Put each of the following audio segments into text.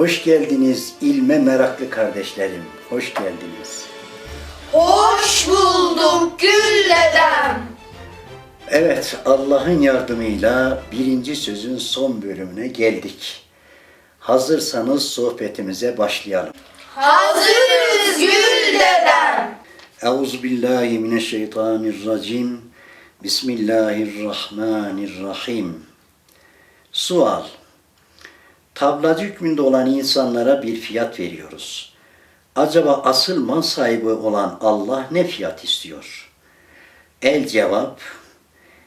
Hoş geldiniz ilme meraklı kardeşlerim. Hoş geldiniz. Hoş bulduk Gül dedem. Evet, Allah'ın yardımıyla birinci sözün son bölümüne geldik. Hazırsanız sohbetimize başlayalım. Hazırız Gül dedem. Euzubillahimineşşeytanirracim. Bismillahirrahmanirrahim. Sual. Tablacı hükmünde olan insanlara bir fiyat veriyoruz. Acaba asıl mal sahibi olan Allah ne fiyat istiyor? El cevap,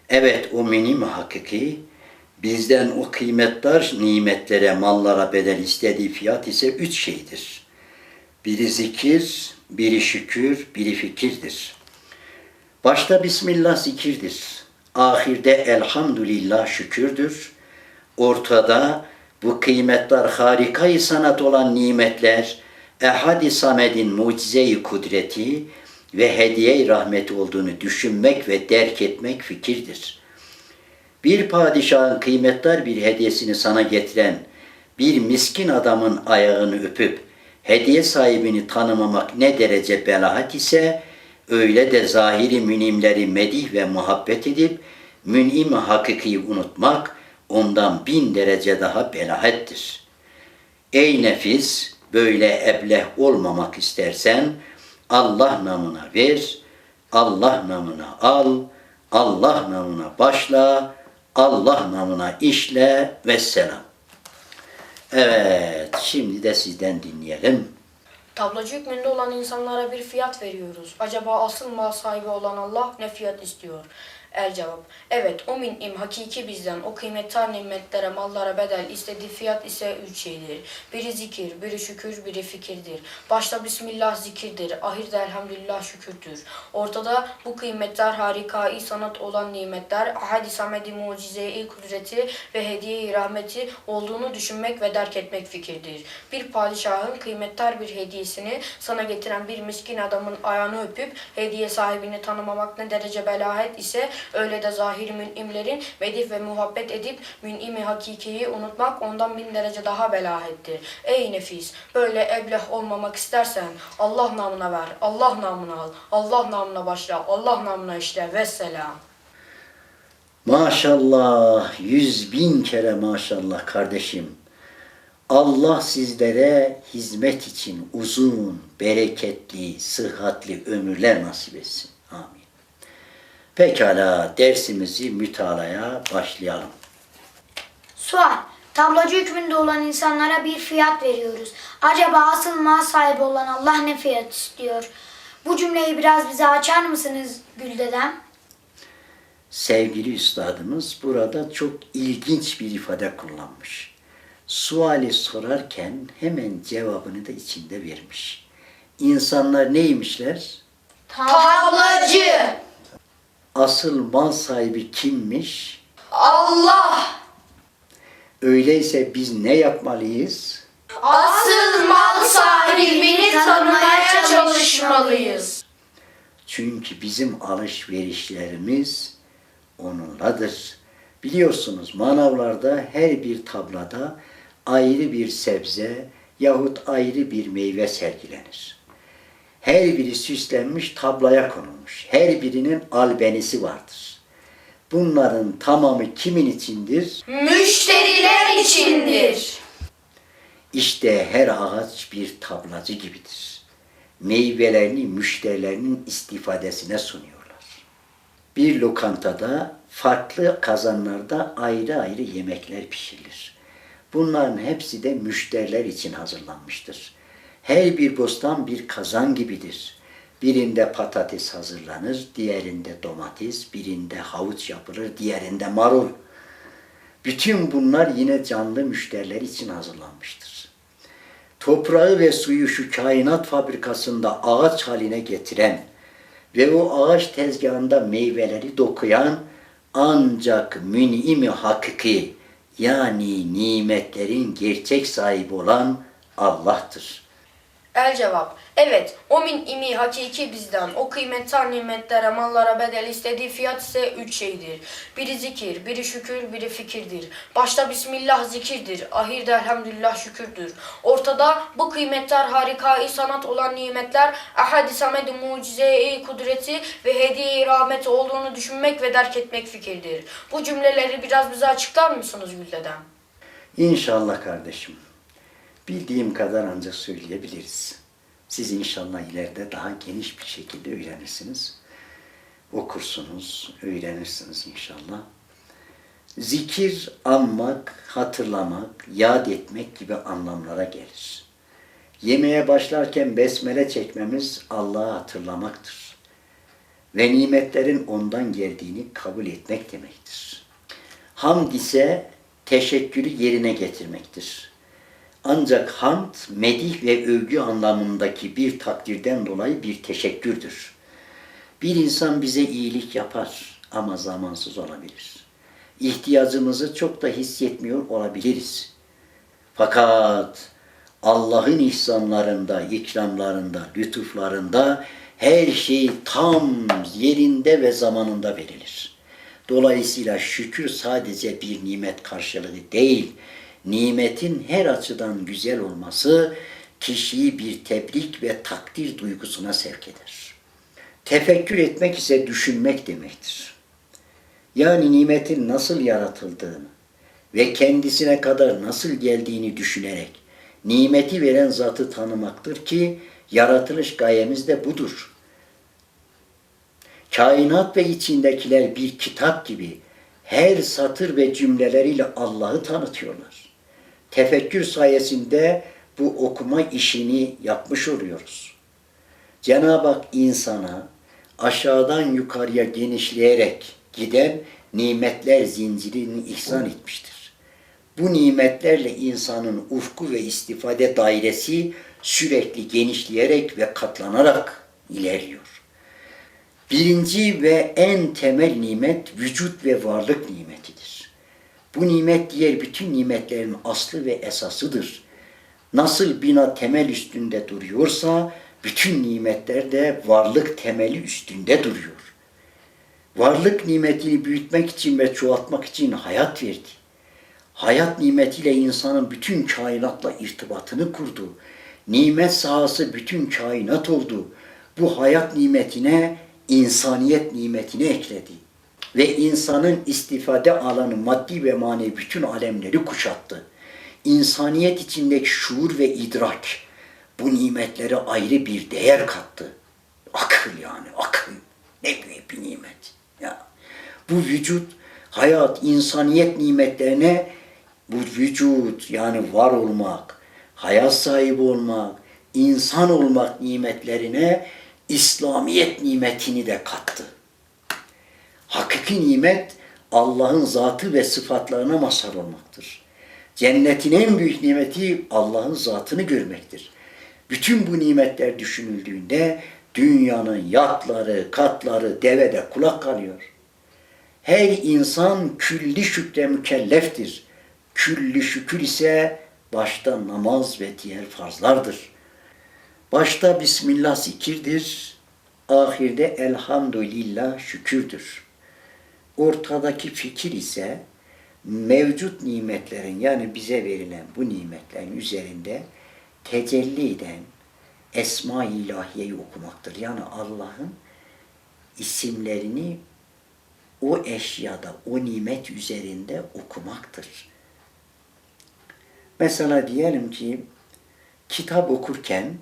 evet o minim hakiki, bizden o kıymetdar nimetlere, mallara bedel istediği fiyat ise üç şeydir. Biri zikir, biri şükür, biri fikirdir. Başta Bismillah zikirdir. Ahirde elhamdülillah şükürdür. Ortada bu kıymetler harikayı sanat olan nimetler, ehad-i samedin mucize-i kudreti ve hediye-i rahmeti olduğunu düşünmek ve derk etmek fikirdir. Bir padişahın kıymetli bir hediyesini sana getiren bir miskin adamın ayağını öpüp hediye sahibini tanımamak ne derece belahat ise öyle de zahiri münimleri medih ve muhabbet edip münim hakiki unutmak ondan bin derece daha belahettir. Ey nefis böyle ebleh olmamak istersen Allah namına ver, Allah namına al, Allah namına başla, Allah namına işle ve selam. Evet, şimdi de sizden dinleyelim. Tablacı hükmünde olan insanlara bir fiyat veriyoruz. Acaba asıl mal sahibi olan Allah ne fiyat istiyor? El cevap. Evet o min'im hakiki bizden o kıymetli nimetlere mallara bedel istediği fiyat ise üç şeydir. Biri zikir, biri şükür, biri fikirdir. Başta Bismillah zikirdir, ahirde elhamdülillah şükürdür. Ortada bu kıymetler harika, sanat olan nimetler, ahad-i samedi mucize-i kudreti ve hediye-i rahmeti olduğunu düşünmek ve derk etmek fikirdir. Bir padişahın kıymetli bir hediyesini sana getiren bir miskin adamın ayağını öpüp hediye sahibini tanımamak ne derece belahet ise öyle de zahiri münimlerin medih ve muhabbet edip münimi hakikiyi unutmak ondan bin derece daha belahettir. Ey nefis böyle ebleh olmamak istersen Allah namına ver, Allah namına al, Allah namına başla, Allah namına işle vesselam. Maşallah, yüz bin kere maşallah kardeşim. Allah sizlere hizmet için uzun, bereketli, sıhhatli ömürler nasip etsin. Pekala dersimizi mütalaya başlayalım. Sual. Tablacı hükmünde olan insanlara bir fiyat veriyoruz. Acaba asıl mal sahibi olan Allah ne fiyat istiyor? Bu cümleyi biraz bize açar mısınız Güldedem? Sevgili üstadımız burada çok ilginç bir ifade kullanmış. Suali sorarken hemen cevabını da içinde vermiş. İnsanlar neymişler? Tablacı. Asıl mal sahibi kimmiş? Allah. Öyleyse biz ne yapmalıyız? Asıl mal sahibini tanımaya çalışmalıyız. Çünkü bizim alışverişlerimiz onunladır. Biliyorsunuz manavlarda her bir tablada ayrı bir sebze yahut ayrı bir meyve sergilenir. Her biri süslenmiş tablaya konulmuş. Her birinin albenisi vardır. Bunların tamamı kimin içindir? Müşteriler içindir. İşte her ağaç bir tablacı gibidir. Meyvelerini müşterilerinin istifadesine sunuyorlar. Bir lokantada farklı kazanlarda ayrı ayrı yemekler pişirilir. Bunların hepsi de müşteriler için hazırlanmıştır. Her bir bostan bir kazan gibidir. Birinde patates hazırlanır, diğerinde domates, birinde havuç yapılır, diğerinde marul. Bütün bunlar yine canlı müşteriler için hazırlanmıştır. Toprağı ve suyu şu kainat fabrikasında ağaç haline getiren ve o ağaç tezgahında meyveleri dokuyan ancak mün'imi hakiki yani nimetlerin gerçek sahibi olan Allah'tır. El cevap. Evet, o min imi hakiki bizden. O kıymetli nimetlere, mallara bedel istediği fiyat ise üç şeydir. Biri zikir, biri şükür, biri fikirdir. Başta Bismillah zikirdir. Ahirde elhamdülillah şükürdür. Ortada bu kıymetler harika sanat olan nimetler, ahad-i samed mucize-i kudreti ve hediye-i rahmeti olduğunu düşünmek ve derk etmek fikirdir. Bu cümleleri biraz bize açıklar mısınız Gülde'den? İnşallah kardeşim. Bildiğim kadar ancak söyleyebiliriz. Siz inşallah ileride daha geniş bir şekilde öğrenirsiniz. Okursunuz, öğrenirsiniz inşallah. Zikir, anmak, hatırlamak, yad etmek gibi anlamlara gelir. Yemeğe başlarken besmele çekmemiz Allah'ı hatırlamaktır. Ve nimetlerin ondan geldiğini kabul etmek demektir. Hamd ise teşekkürü yerine getirmektir. Ancak hamd, medih ve övgü anlamındaki bir takdirden dolayı bir teşekkürdür. Bir insan bize iyilik yapar ama zamansız olabilir. İhtiyacımızı çok da hissetmiyor olabiliriz. Fakat Allah'ın ihsanlarında, ikramlarında, lütuflarında her şey tam yerinde ve zamanında verilir. Dolayısıyla şükür sadece bir nimet karşılığı değil, nimetin her açıdan güzel olması kişiyi bir tebrik ve takdir duygusuna sevk eder. Tefekkür etmek ise düşünmek demektir. Yani nimetin nasıl yaratıldığını ve kendisine kadar nasıl geldiğini düşünerek nimeti veren zatı tanımaktır ki yaratılış gayemiz de budur. Kainat ve içindekiler bir kitap gibi her satır ve cümleleriyle Allah'ı tanıtıyorlar. Tefekkür sayesinde bu okuma işini yapmış oluyoruz. Cenab-ı Hak insana aşağıdan yukarıya genişleyerek giden nimetler zincirini ihsan etmiştir. Bu nimetlerle insanın ufku ve istifade dairesi sürekli genişleyerek ve katlanarak ilerliyor. Birinci ve en temel nimet vücut ve varlık nimetidir. Bu nimet diğer bütün nimetlerin aslı ve esasıdır. Nasıl bina temel üstünde duruyorsa bütün nimetler de varlık temeli üstünde duruyor. Varlık nimetini büyütmek için ve çoğaltmak için hayat verdi. Hayat nimetiyle insanın bütün kainatla irtibatını kurdu. Nimet sahası bütün kainat oldu. Bu hayat nimetine insaniyet nimetini ekledi. Ve insanın istifade alanı maddi ve manevi bütün alemleri kuşattı. İnsaniyet içindeki şuur ve idrak bu nimetlere ayrı bir değer kattı. Akıl yani akıl. Ne büyük bir nimet. Ya. Bu vücut, hayat, insaniyet nimetlerine bu vücut yani var olmak, hayat sahibi olmak, insan olmak nimetlerine İslamiyet nimetini de kattı. Hakiki nimet Allah'ın zatı ve sıfatlarına mazhar olmaktır. Cennetin en büyük nimeti Allah'ın zatını görmektir. Bütün bu nimetler düşünüldüğünde dünyanın yatları, katları devede kulak kalıyor. Her insan külli şükre mükelleftir. Külli şükür ise başta namaz ve diğer farzlardır. Başta Bismillah zikirdir, ahirde elhamdülillah şükürdür. Ortadaki fikir ise mevcut nimetlerin yani bize verilen bu nimetlerin üzerinde tecelli eden Esma-i İlahiye'yi okumaktır. Yani Allah'ın isimlerini o eşyada, o nimet üzerinde okumaktır. Mesela diyelim ki kitap okurken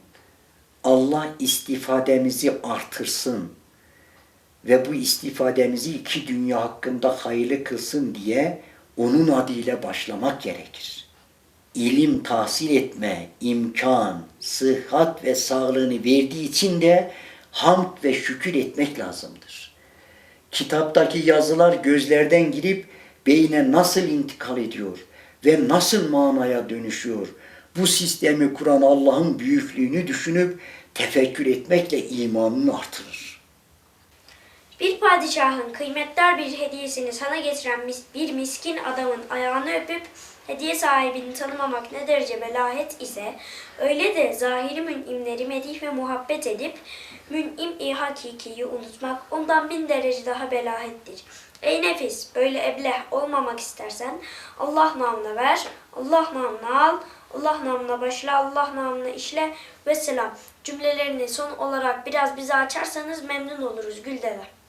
Allah istifademizi artırsın ve bu istifademizi iki dünya hakkında hayırlı kılsın diye onun adıyla başlamak gerekir. İlim tahsil etme, imkan, sıhhat ve sağlığını verdiği için de hamd ve şükür etmek lazımdır. Kitaptaki yazılar gözlerden girip beyne nasıl intikal ediyor ve nasıl manaya dönüşüyor? Bu sistemi kuran Allah'ın büyüklüğünü düşünüp tefekkür etmekle imanını artırır. Bir padişahın kıymetli bir hediyesini sana getiren bir miskin adamın ayağını öpüp hediye sahibini tanımamak ne derece belahet ise, öyle de zahiri mün'imleri medih ve muhabbet edip, mün'im-i hakikiyi unutmak ondan bin derece daha belahettir. Ey nefis, böyle ebleh olmamak istersen, Allah namına ver, Allah namına al, Allah namına başla, Allah namına işle ve selam. Cümlelerini son olarak biraz bize açarsanız memnun oluruz Güldere.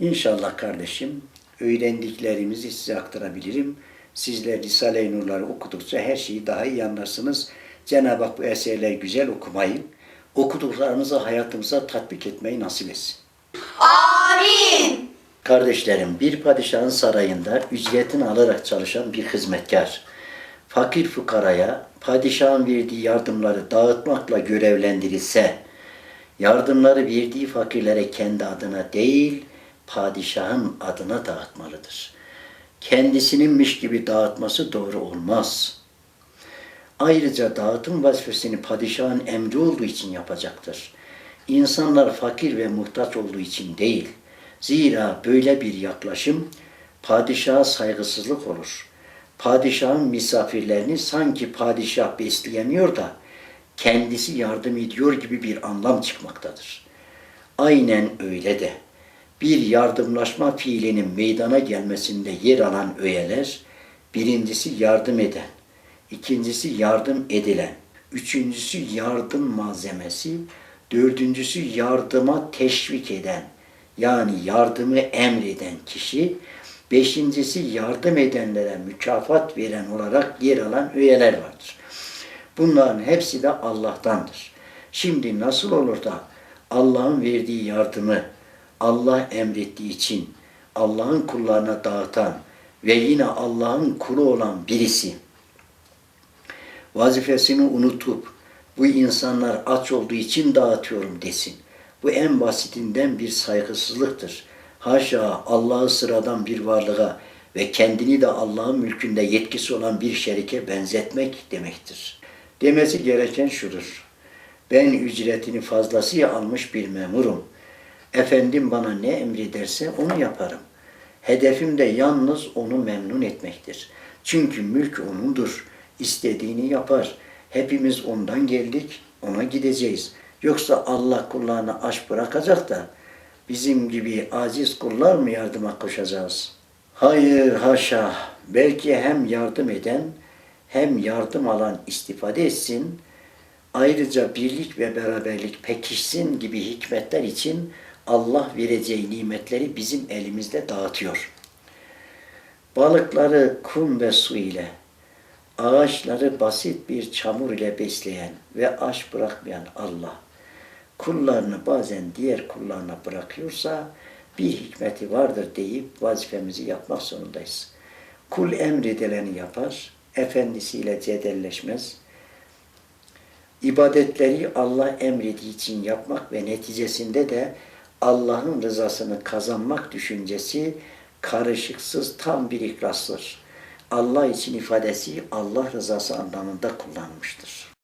İnşallah kardeşim öğrendiklerimizi size aktarabilirim. Sizler Risale-i Nur'ları okudukça her şeyi daha iyi anlarsınız. Cenab-ı Hak bu eserleri güzel okumayı, okuduklarınızı hayatımıza tatbik etmeyi nasip etsin. Amin. Kardeşlerim, bir padişahın sarayında ücretini alarak çalışan bir hizmetkar, fakir fukaraya padişahın verdiği yardımları dağıtmakla görevlendirilse, yardımları verdiği fakirlere kendi adına değil, padişahın adına dağıtmalıdır. Kendisininmiş gibi dağıtması doğru olmaz. Ayrıca dağıtım vazifesini padişahın emri olduğu için yapacaktır. İnsanlar fakir ve muhtaç olduğu için değil. Zira böyle bir yaklaşım padişaha saygısızlık olur. Padişahın misafirlerini sanki padişah besleyemiyor da kendisi yardım ediyor gibi bir anlam çıkmaktadır. Aynen öyle de bir yardımlaşma fiilinin meydana gelmesinde yer alan öğeler, birincisi yardım eden, ikincisi yardım edilen, üçüncüsü yardım malzemesi, dördüncüsü yardıma teşvik eden, yani yardımı emreden kişi, beşincisi yardım edenlere mükafat veren olarak yer alan öğeler vardır. Bunların hepsi de Allah'tandır. Şimdi nasıl olur da Allah'ın verdiği yardımı Allah emrettiği için Allah'ın kullarına dağıtan ve yine Allah'ın kulu olan birisi vazifesini unutup bu insanlar aç olduğu için dağıtıyorum desin. Bu en basitinden bir saygısızlıktır. Haşa Allah'ı sıradan bir varlığa ve kendini de Allah'ın mülkünde yetkisi olan bir şerike benzetmek demektir. Demesi gereken şudur. Ben ücretini fazlasıyla almış bir memurum. Efendim bana ne emrederse onu yaparım. Hedefim de yalnız onu memnun etmektir. Çünkü mülk onundur. İstediğini yapar. Hepimiz ondan geldik, ona gideceğiz. Yoksa Allah kullarını aç bırakacak da bizim gibi aciz kullar mı yardıma koşacağız? Hayır haşa. Belki hem yardım eden hem yardım alan istifade etsin. Ayrıca birlik ve beraberlik pekişsin gibi hikmetler için Allah vereceği nimetleri bizim elimizde dağıtıyor. Balıkları kum ve su ile, ağaçları basit bir çamur ile besleyen ve aç bırakmayan Allah, kullarını bazen diğer kullarına bırakıyorsa bir hikmeti vardır deyip vazifemizi yapmak zorundayız. Kul emredileni yapar, efendisiyle cedelleşmez. İbadetleri Allah emrediği için yapmak ve neticesinde de Allah'ın rızasını kazanmak düşüncesi karışıksız tam bir ihlastır. Allah için ifadesi Allah rızası anlamında kullanmıştır.